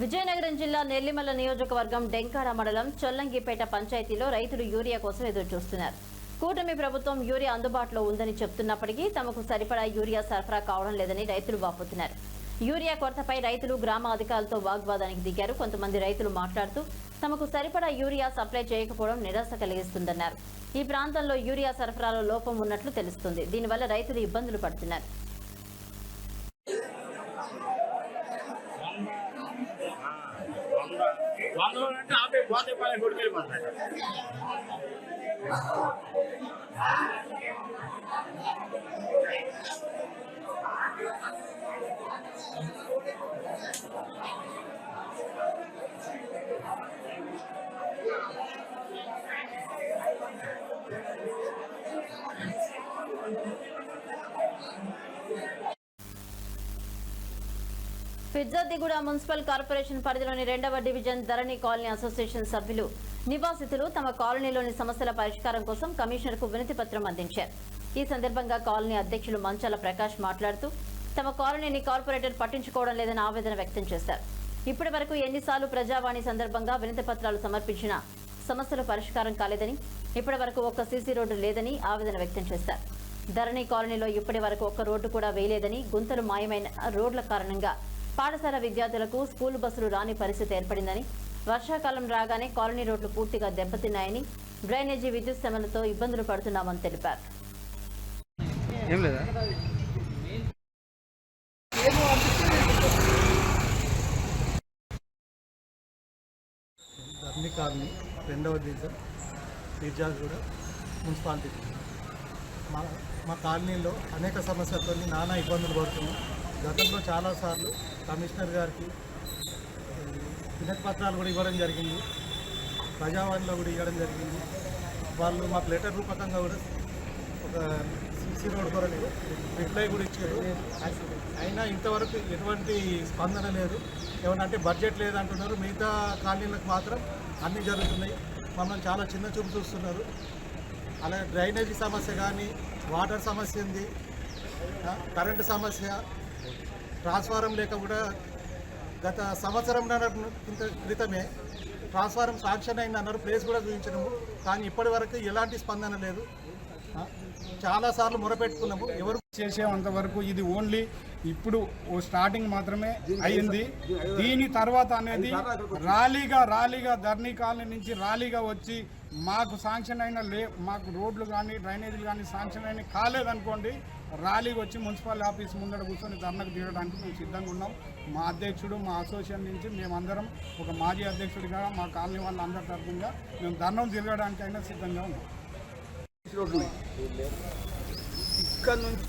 విజయనగరం జిల్లా నెల్లిమల్ల నియోజకవర్గం డెంకాడ మండలం చొల్లంగిపేట పంచాయతీలో రైతులు యూరియా కోసం ఎదురు చూస్తున్నారు కూటమి ప్రభుత్వం యూరియా అందుబాటులో ఉందని చెప్తున్నప్పటికీ తమకు సరిపడా యూరియా సరఫరా కావడం లేదని రైతులు వాపోతున్నారు. యూరియా కొరతపై రైతులు గ్రామ అధికారులతో వాగ్వాదానికి దిగారు. కొంతమంది రైతులు మాట్లాడుతూ తమకు సరిపడా యూరియా సప్లై చేయకపోవడం నిరాశ కలిగిస్తుందన్నారు. ఈ ప్రాంతంలో యూరియా సరఫరాలో లోపం ఉన్నట్లు తెలుస్తుంది. దీనివల్ల రైతులు ఇబ్బందులు పడుతున్నారు. వందలో అంటే ఆపే పోతే పని కొడుకెళ్ళిపోతాడు Peerzadiguda municipal corporation పరిధిలోని రెండవ డివిజన్ ధరణి కాలనీ అసోసియేషన్ సభ్యులు నివాసితులు తమ కాలనీలోని సమస్యల పరిష్కారం కోసం కమిషనర్కు వినతి పత్రం అందించారు. ఈ సందర్భంగా కాలనీ అధ్యక్షులు మంచాల ప్రకాష్ మాట్లాడుతూ తమ కాలనీని కార్పొరేటర్ పట్టించుకోవడం లేదని ఆవేదన వ్యక్తం చేశారు. ఇప్పటి వరకు ఎన్నిసార్లు ప్రజావాణి సందర్భంగా వినతి పత్రాలు సమర్పించినా సమస్యలు పరిష్కారం కాలేదని ఇప్పటి వరకు ఒక్క సీసీ రోడ్డు లేదని ఆవేదన వ్యక్తం చేశారు. ధరణి కాలనీలో ఇప్పటి వరకు ఒక్క రోడ్డు కూడా వేయలేదని గుంతలు మాయమైన రోడ్ల కారణంగా పాఠశాల విద్యార్థులకు స్కూల్ బస్సులు రాని పరిస్థితి ఏర్పడిందని వర్షాకాలం రాగానే కాలనీ రోడ్లు పూర్తిగా దెబ్బతిన్నాయని డ్రైనేజీ విద్యుత్ సమస్యలతో ఇబ్బందులు పడుతున్నామని తెలిపారు. కాలనీ రెండవ డివిజన్ మున్సిపాలిటీ. మా మా కాలనీలో అనేక సమస్యలతో నానా ఇబ్బందులు పడుతున్నాం గతంలో చాలాసార్లు కమిషనర్ గారికి వినతి పత్రాలు కూడా ఇవ్వడం జరిగింది. ప్రజావాణిలో కూడా ఇవ్వడం జరిగింది. వాళ్ళు మాకు లెటర్ రూపకంగా కూడా ఒక సిసి రోడ్ కొరకు రిప్లై కూడా ఇచ్చారు. అయినా ఇంతవరకు ఎటువంటి స్పందన లేదు. ఏమన్నా అంటే బడ్జెట్ లేదంటున్నారు. మిగతా కాలనీలకు మాత్రం అన్నీ జరుగుతున్నాయి. మమ్మల్ని చాలా చిన్న చూపు చూస్తున్నారు. అలాగే డ్రైనేజీ సమస్య కానీ వాటర్ సమస్య ఉంది కరెంటు సమస్య ట్రాన్స్ఫారం లేక కూడా గత సంవత్సరం క్రితమే ట్రాన్స్ఫారం శాంక్షన్ అయింది అన్నారు ప్లేస్ కూడా చూపించినాము కానీ ఇప్పటి వరకు ఎలాంటి స్పందన లేదు. చాలాసార్లు మొరపెట్టుకున్నాము. ఎవరు చేసేంత వరకు ఇది ఓన్లీ ఇప్పుడు ఓ స్టార్టింగ్ మాత్రమే అయ్యింది దీని తర్వాత అనేది ర్యాలీగా ర్యాలీగా ధర్నీ కాలనీ నుంచి ర్యాలీగా వచ్చి మాకు శాంక్షన్ అయిన లే మాకు రోడ్లు కానీ డ్రైనేజీలు కానీ శాంక్షన్ అయిన కాలేదనుకోండి ర్యాలీకి వచ్చి మున్సిపల్ ఆఫీస్ ముందర కూర్చొని ధర్నకు దిగడానికి మేము సిద్ధంగా ఉన్నాం. మా అధ్యక్షుడు మా అసోసియేషన్ నుంచి మేమందరం ఒక మాజీ అధ్యక్షుడిగా మా కాలనీ వాళ్ళందరి తరఫున మేము ధర్నం తిరగడానికైనా సిద్ధంగా ఉన్నాం. ఇక్కడ నుంచి